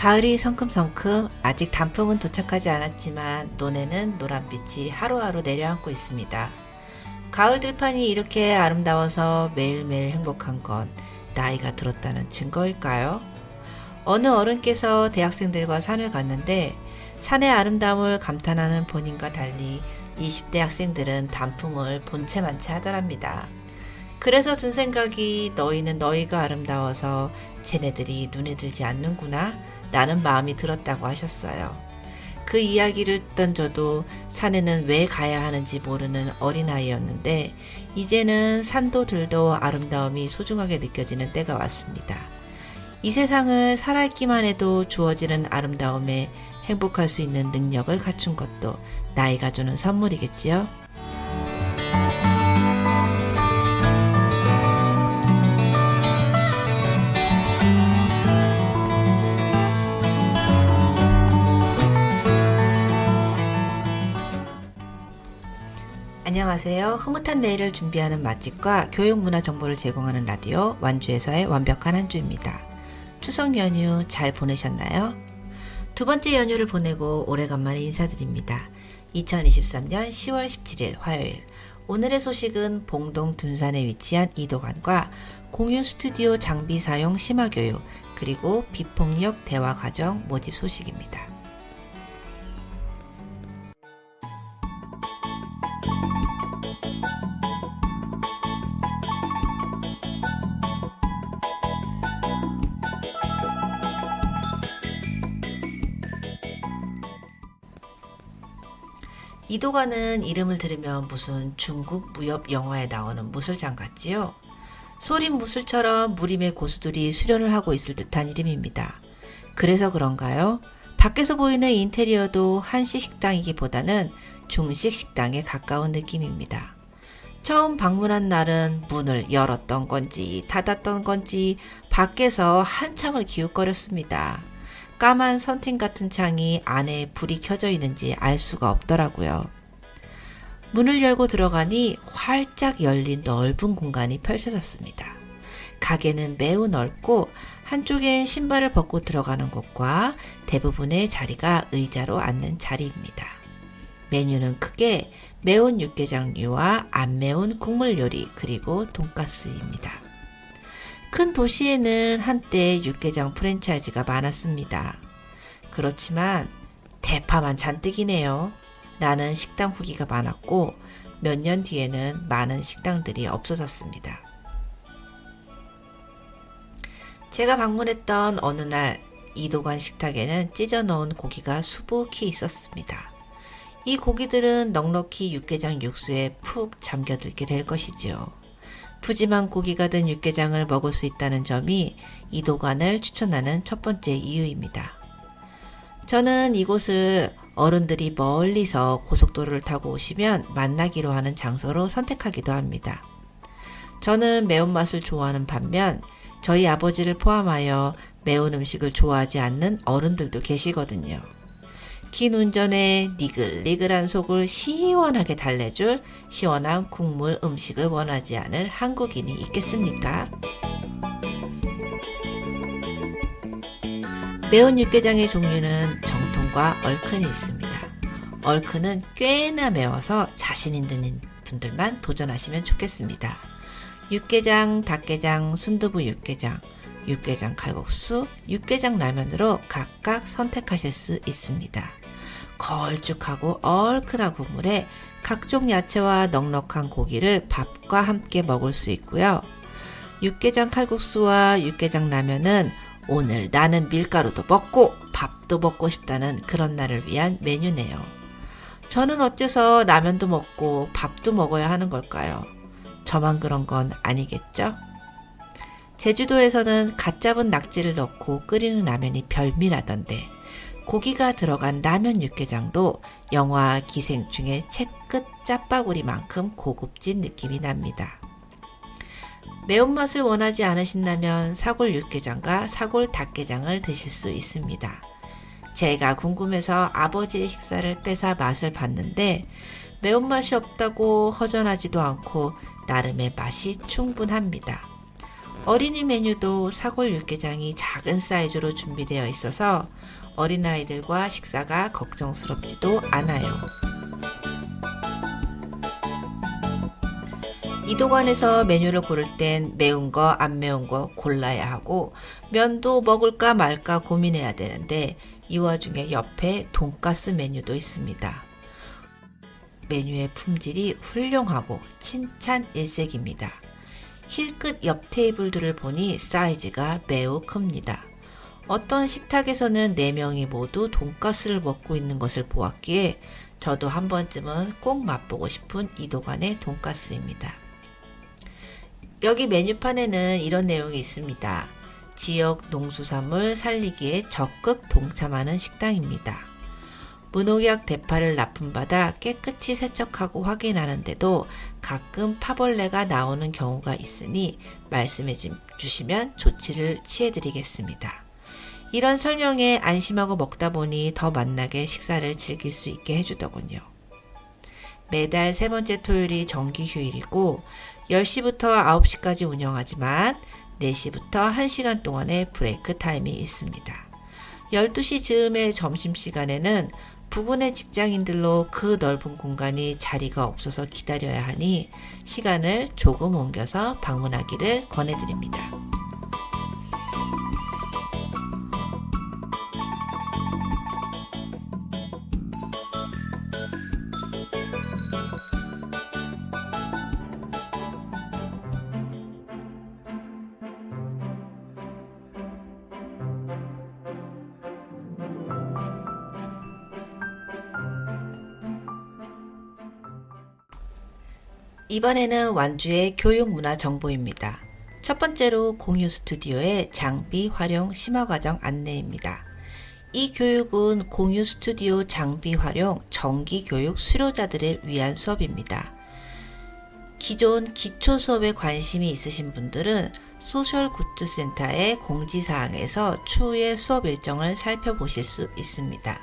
가을이 성큼성큼 아직 단풍은 도착하지 않았지만 논에는 노란빛이 하루하루 내려앉고 있습니다. 가을 들판이 이렇게 아름다워서 매일매일 행복한 건 나이가 들었다는 증거일까요? 어느 어른께서 대학생들과 산을 갔는데 산의 아름다움을 감탄하는 본인과 달리 20대 학생들은 단풍을 본체 많지 하더랍니다. 그래서 든 생각이 너희는 너희가 아름다워서 쟤네들이 눈에 들지 않는구나 라는 마음이 들었다고 하셨어요. 그 이야기를 듣던 저도 산에는 왜 가야 하는지 모르는 어린아이였는데 이제는 산도 들도 아름다움이 소중하게 느껴지는 때가 왔습니다. 이 세상을 살아있기만 해도 주어지는 아름다움에 행복할 수 있는 능력을 갖춘 것도 나이가 주는 선물이겠지요. 안녕하세요. 흐뭇한 내일을 준비하는 맛집과 교육문화 정보를 제공하는 라디오 완주에서의 완벽한 한 주입니다. 추석 연휴 잘 보내셨나요? 두 번째 연휴를 보내고 오래간만에 인사드립니다. 2023년 10월 17일 화요일. 오늘의 소식은 봉동 둔산에 위치한 이도관과 공유 스튜디오 장비 사용 심화 교육, 그리고 비폭력 대화 과정 모집 소식입니다. 이도관은 이름을 들으면 무슨 중국 무협 영화에 나오는 무술장 같지요? 소린 무술처럼 무림의 고수들이 수련을 하고 있을 듯한 이름입니다. 그래서 그런가요? 밖에서 보이는 인테리어도 한식 식당이기보다는 중식 식당에 가까운 느낌입니다. 처음 방문한 날은 문을 열었던 건지 닫았던 건지 밖에서 한참을 기웃거렸습니다. 까만 선팅 같은 창이 안에 불이 켜져 있는지 알 수가 없더라고요. 문을 열고 들어가니 활짝 열린 넓은 공간이 펼쳐졌습니다. 가게는 매우 넓고 한쪽엔 신발을 벗고 들어가는 곳과 대부분의 자리가 의자로 앉는 자리입니다. 메뉴는 크게 매운 육개장류와 안 매운 국물 요리 그리고 돈가스입니다. 큰 도시에는 한때 육개장 프랜차이즈가 많았습니다. 그렇지만 대파만 잔뜩이네요. 나는 식당 후기가 많았고 몇 년 뒤에는 많은 식당들이 없어졌습니다. 제가 방문했던 어느 날 이도관 식탁에는 찢어 넣은 고기가 수북히 있었습니다. 이 고기들은 넉넉히 육개장 육수에 푹 잠겨들게 될 것이지요. 푸짐한 고기가 든 육개장을 먹을 수 있다는 점이 이 도관을 추천하는 첫 번째 이유입니다. 저는 이곳을 어른들이 멀리서 고속도로를 타고 오시면 만나기로 하는 장소로 선택하기도 합니다. 저는 매운맛을 좋아하는 반면 저희 아버지를 포함하여 매운 음식을 좋아하지 않는 어른들도 계시거든요. 긴 운전에 니글니글한 속을 시원하게 달래줄 시원한 국물 음식을 원하지 않을 한국인이 있겠습니까? 매운 육개장의 종류는 정통과 얼큰이 있습니다. 얼큰은 꽤나 매워서 자신 있는 분들만 도전하시면 좋겠습니다. 육개장, 닭게장, 순두부 육개장, 육개장 칼국수, 육개장 라면으로 각각 선택하실 수 있습니다. 걸쭉하고 얼큰한 국물에 각종 야채와 넉넉한 고기를 밥과 함께 먹을 수 있고요. 육개장 칼국수와 육개장 라면은 오늘 나는 밀가루도 먹고 밥도 먹고 싶다는 그런 날을 위한 메뉴네요. 저는 어째서 라면도 먹고 밥도 먹어야 하는 걸까요? 저만 그런 건 아니겠죠? 제주도에서는 갓 잡은 낙지를 넣고 끓이는 라면이 별미라던데 고기가 들어간 라면 육개장도 영화 기생충의 채끝 짜파구리만큼 고급진 느낌이 납니다. 매운맛을 원하지 않으신다면 사골 육개장과 사골 닭게장을 드실 수 있습니다. 제가 궁금해서 아버지의 식사를 뺏어 맛을 봤는데 매운맛이 없다고 허전하지도 않고 나름의 맛이 충분합니다. 어린이 메뉴도 사골 육개장이 작은 사이즈로 준비되어 있어서 어린아이들과 식사가 걱정스럽지도 않아요. 이도관에서 메뉴를 고를 땐 매운 거, 안 매운 거 골라야 하고 면도 먹을까 말까 고민해야 되는데 이 와중에 옆에 돈가스 메뉴도 있습니다. 메뉴의 품질이 훌륭하고 칭찬 일색입니다. 힐끝 옆 테이블들을 보니 사이즈가 매우 큽니다. 어떤 식탁에서는 4명이 모두 돈가스를 먹고 있는 것을 보았기에 저도 한 번쯤은 꼭 맛보고 싶은 이도관의 돈가스입니다. 여기 메뉴판에는 이런 내용이 있습니다. 지역 농수산물 살리기에 적극 동참하는 식당입니다. 무농약 대파를 납품받아 깨끗이 세척하고 확인하는데도 가끔 파벌레가 나오는 경우가 있으니 말씀해 주시면 조치를 취해드리겠습니다. 이런 설명에 안심하고 먹다 보니 더 맛나게 식사를 즐길 수 있게 해주더군요. 매달 세 번째 토요일이 정기 휴일이고 10시부터 9시까지 운영하지만 4시부터 1시간 동안의 브레이크 타임이 있습니다. 12시 즈음의 점심시간에는 부분의 직장인들로 그 넓은 공간이 자리가 없어서 기다려야 하니 시간을 조금 옮겨서 방문하기를 권해드립니다. 이번에는 완주의 교육 문화 정보입니다. 첫 번째로 공유 스튜디오의 장비 활용 심화 과정 안내입니다. 이 교육은 공유 스튜디오 장비 활용 정기 교육 수료자들을 위한 수업입니다. 기존 기초 수업에 관심이 있으신 분들은 소셜 굿즈 센터의 공지사항에서 추후의 수업 일정을 살펴보실 수 있습니다.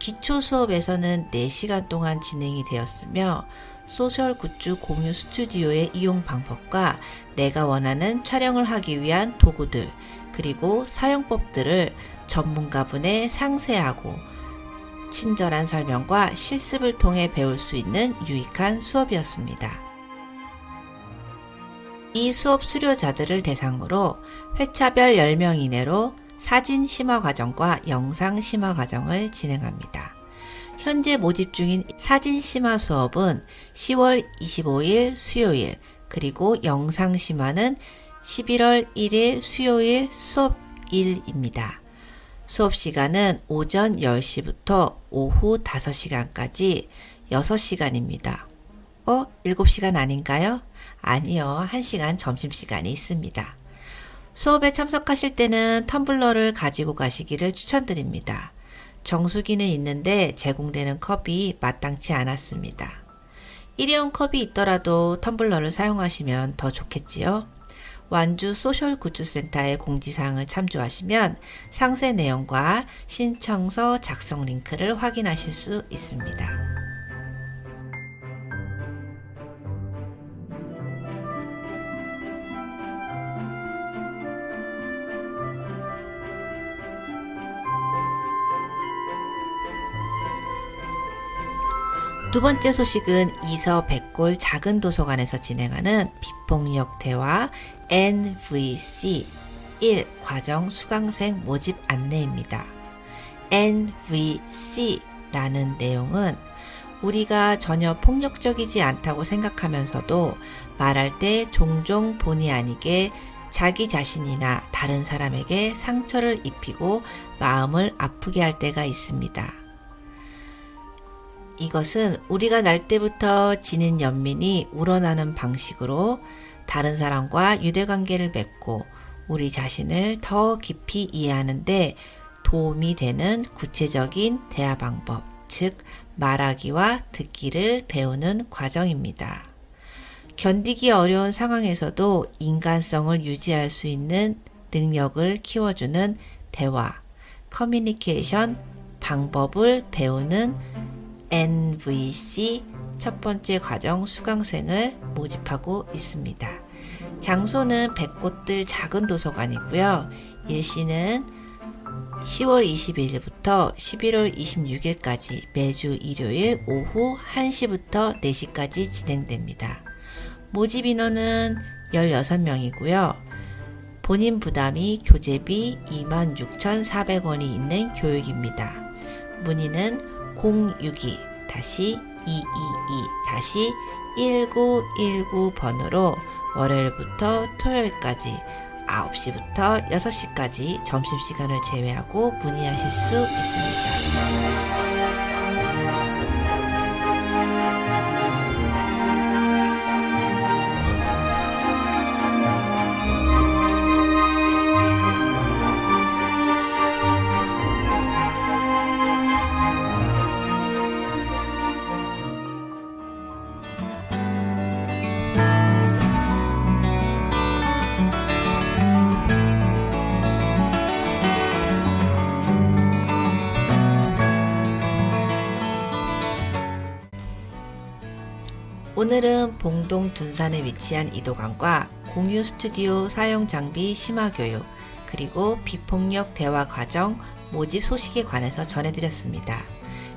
기초 수업에서는 4시간 동안 진행이 되었으며 소셜 굿즈 공유 스튜디오의 이용 방법과 내가 원하는 촬영을 하기 위한 도구들, 그리고 사용법들을 전문가분의 상세하고 친절한 설명과 실습을 통해 배울 수 있는 유익한 수업이었습니다. 이 수업 수료자들을 대상으로 회차별 10명 이내로 사진 심화 과정과 영상 심화 과정을 진행합니다. 현재 모집 중인 사진 심화 수업은 10월 25일 수요일 그리고 영상 심화는 11월 1일 수요일 수업일입니다. 수업 시간은 오전 10시부터 오후 5시간까지 6시간입니다. 어? 7시간 아닌가요? 아니요. 1시간 점심시간이 있습니다. 수업에 참석하실 때는 텀블러를 가지고 가시기를 추천드립니다. 정수기는 있는데 제공되는 컵이 마땅치 않았습니다. 일회용 컵이 있더라도 텀블러를 사용하시면 더 좋겠지요. 완주 소셜 굿즈센터의 공지사항을 참조하시면 상세 내용과 신청서 작성 링크를 확인하실 수 있습니다. 두 번째 소식은 이서 백골 작은 도서관에서 진행하는 비폭력 대화 NVC 1 과정 수강생 모집 안내입니다. NVC라는 내용은 우리가 전혀 폭력적이지 않다고 생각하면서도 말할 때 종종 본의 아니게 자기 자신이나 다른 사람에게 상처를 입히고 마음을 아프게 할 때가 있습니다. 이것은 우리가 날 때부터 지닌 연민이 우러나는 방식으로 다른 사람과 유대관계를 맺고 우리 자신을 더 깊이 이해하는데 도움이 되는 구체적인 대화 방법, 즉, 말하기와 듣기를 배우는 과정입니다. 견디기 어려운 상황에서도 인간성을 유지할 수 있는 능력을 키워주는 대화, 커뮤니케이션 방법을 배우는 NVC 첫 번째 과정 수강생을 모집하고 있습니다. 장소는 백꽃들 작은 도서관이고요. 일시는 10월 22일부터 11월 26일까지 매주 일요일 오후 1시부터 4시까지 진행됩니다. 모집 인원은 16명이고요. 본인 부담이 교재비 26,400원이 있는 교육입니다. 문의는 062-222-1919 번호로 월요일부터 토요일까지 9시부터 6시까지 점심시간을 제외하고 문의하실 수 있습니다. 오늘은 봉동 둔산에 위치한 이도관과 공유 스튜디오 사용 장비 심화 교육, 그리고 비폭력 대화 과정 모집 소식에 관해서 전해드렸습니다.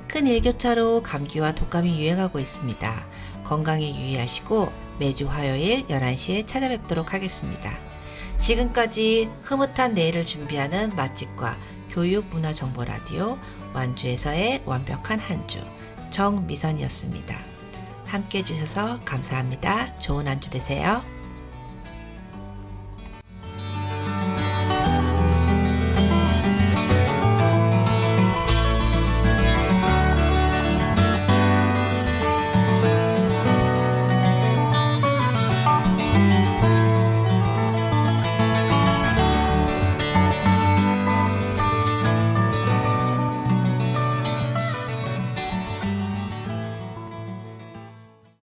큰 일교차로 감기와 독감이 유행하고 있습니다. 건강에 유의하시고 매주 화요일 11시에 찾아뵙도록 하겠습니다. 지금까지 흐뭇한 내일을 준비하는 맛집과 교육 문화 정보 라디오 완주에서의 완벽한 한 주 정미선이었습니다. 함께 해주셔서 감사합니다. 좋은 한주 되세요.